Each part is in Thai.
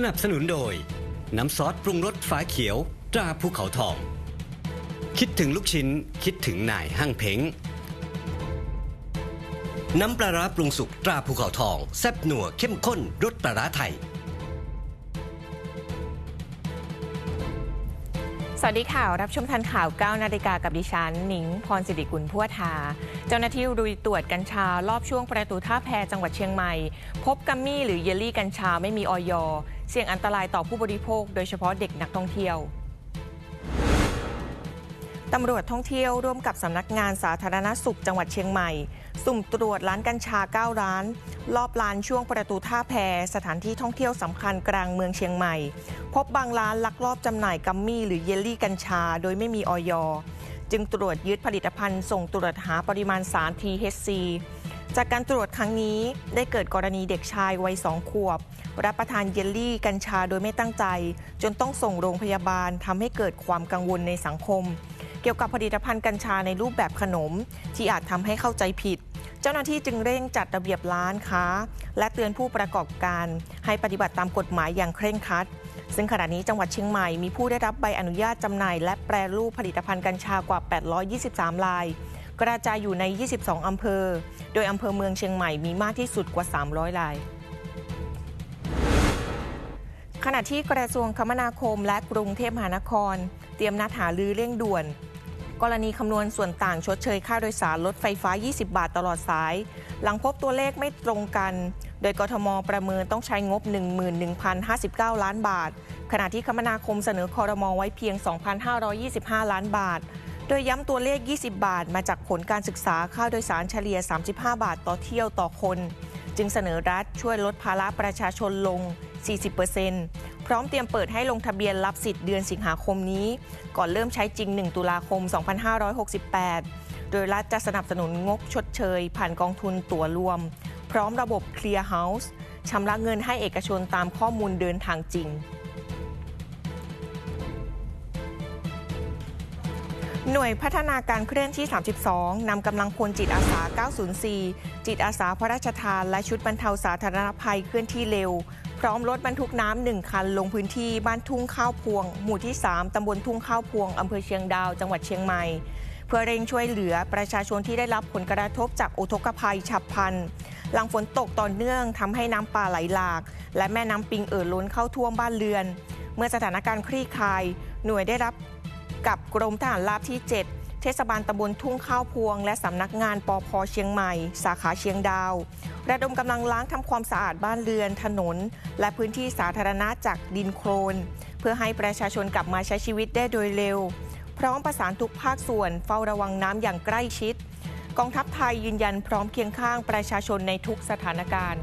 สนับสนุนโดย น้ำซอสปรุงรสฝาเขียว ตราภูเขาทอง คิดถึงลูกชิ้น คิดถึงนายห้างเพ้ง น้ำปลาร้าปรุงสุกตราภูเขาทอง แซ่บหนัวเข้มข้นรสปลาร้าไทย สวัสดีข่าวรับชมทันข่าว 9 นาฬิกากับดิฉันหนิง พรสิริกุลพัวทา เจ้าหน้าที่รุยตรวจกัญชารอบช่วงประตูท่าแพจังหวัดเชียงใหม่ พบกัมมี่หรือเยลลี่กัญชาไม่มีออยเสี่ยงอันตรายต่อผู้บริโภค โดยเฉพาะเด็กนักท่องเที่ยวตำรวจท่องเที่ยวร่วมกับสำนักงานสาธารณสุขจังหวัดเชียงใหม่ สุ่มตรวจร้านกัญชา 9 ร้าน รอบลานช่วงประตูท่าแพสถานที่ท่องเที่ยวสำคัญกลางเมืองเชียงใหม่ พบบางร้านลักลอบจำหน่ายกัมมี่หรือเยลลี่กัญชา โดยไม่มีออยจึงตรวจยึดผลิตภัณฑ์ส่งตรวจหาปริมาณสาร THC จากการตรวจครั้งนี้ได้เกิดกรณีเด็กชายวัยสองขวบ รับประทานเยลลี่กัญชาโดยไม่ตั้งใจ จนต้องส่งโรงพยาบาลทำให้เกิดความกังวลในสังคม เกี่ยวกับผลิตภัณฑ์กัญชาในรูปแบบขนม ที่อาจทำให้เข้าใจผิด จ้าหน้าที่จึงเร่งจัดระเบียบร้านค้า และเตือนผู้ประกอบการให้ปฏิบัติตามกฎหมายอย่างเคร่งครัด ซึ่งขณะนี้จังหวัดเชียงใหม่มีผู้ได้รับใบอนุญาตจำหน่าย และแปรรูปผลิตภัณฑ์กัญชากว่า 823ลาย กระจายอยู่ใน 22 อำเภอ โดยอำเภอเมืองเชียงใหม่มีมากที่สุดกว่า 300ลายขณะที่กระทรวงคมนาคมและกรุงเทพมหานคร เตรียมนัดหาลือเร่งด่วน กรณีคำนวณส่วนต่างชดเชยค่าโดยสารรถไฟฟ้า 20 บาทตลอดสาย หลังพบตัวเลขไม่ตรงกัน โดยกทมประเมินต้องใช้งบ 11,059 ล้านบาท ขณะที่คมนาคมเสนอคอรมอไว้เพียง 2,525 ล้านบาท โดยย้ำตัวเลข 20 บาท มาจากผลการศึกษาค่าโดยสารเฉลี่ย 35 บาทต่อเที่ยวต่อคน จึงเสนอรัฐช่วยลดภาระประชาชนลง 40%พร้อมเตรียมเปิดให้ลงทะเบียนรับสิทธิ์เดือนสิงหาคมนี้ ก่อนเริ่มใช้จริง 1 ตุลาคม 2568 โดยรัฐจะสนับสนุนงบชดเชย ผ่านกองทุนตั๋วรวม พร้อมระบบ Clear House ชำระเงินให้เอกชนตามข้อมูลเดินทางจริงหน่วยพัฒนาการเคลื่อนที่ 32 นำกำลังพลจิตอาสา 904 จิตอาสาพระราชทาน และชุดบรรเทาสาธารณภัยเคลื่อนที่เร็ว พร้อมรถบรรทุกน้ำหนึ่งคันลงพื้นที่บ้านทุ่งข้าวพวง หมู่ที่ 3 ตำบลทุ่งข้าวพวง อำเภอเชียงดาว จังหวัดเชียงใหม่ เพื่อเร่งช่วยเหลือประชาชนที่ได้รับผลกระทบจากอุทกภัยฉับพลัน หลังฝนตกต่อเนื่องทำให้น้ำป่าไหลหลาก และแม่น้ำปิงเอ่อล้นเข้าท่วมบ้านเรือน เมื่อสถานการณ์คลี่คลาย หน่วยได้รับกับกรมทหารราบที่ 7 เทศบาลตำบลทุ่งข้าวพวง และสำนักงานปอพเชียงใหม่ สาขาเชียงดาว ระดมกำลังล้างทำความสะอาดบ้านเรือน ถนน และพื้นที่สาธารณะจากดินโคลน เพื่อให้ประชาชนกลับมาใช้ชีวิตได้โดยเร็ว พร้อมประสานทุกภาคส่วนเฝ้าระวังน้ำอย่างใกล้ชิด กองทัพไทยยืนยันพร้อมเคียงข้างประชาชนในทุกสถานการณ์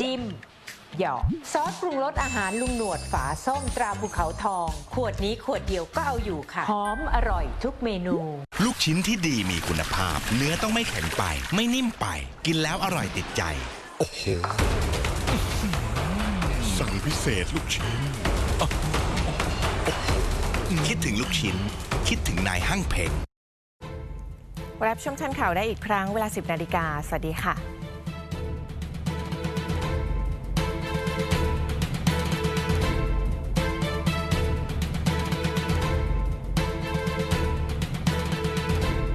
จิ้ม หยอกซอสปรุงรสอาหารลุงหนวดฝาส้มตราภูเขาทอง ขวดนี้ขวดเดียวก็เอาอยู่ค่ะ หอมอร่อยทุกเมนู ลูกชิ้นที่ดีมีคุณภาพ เนื้อต้องไม่แข็งไป ไม่นิ่มไป กินแล้วอร่อยติดใจ โอ้โหสั่งพิเศษลูกชิ้น คิดถึงลูกชิ้น คิดถึงนายห้างเพ้งรับชมทันข่าวได้อีกครั้งเวลา 10นาฬิกาสวัสดีค่ะ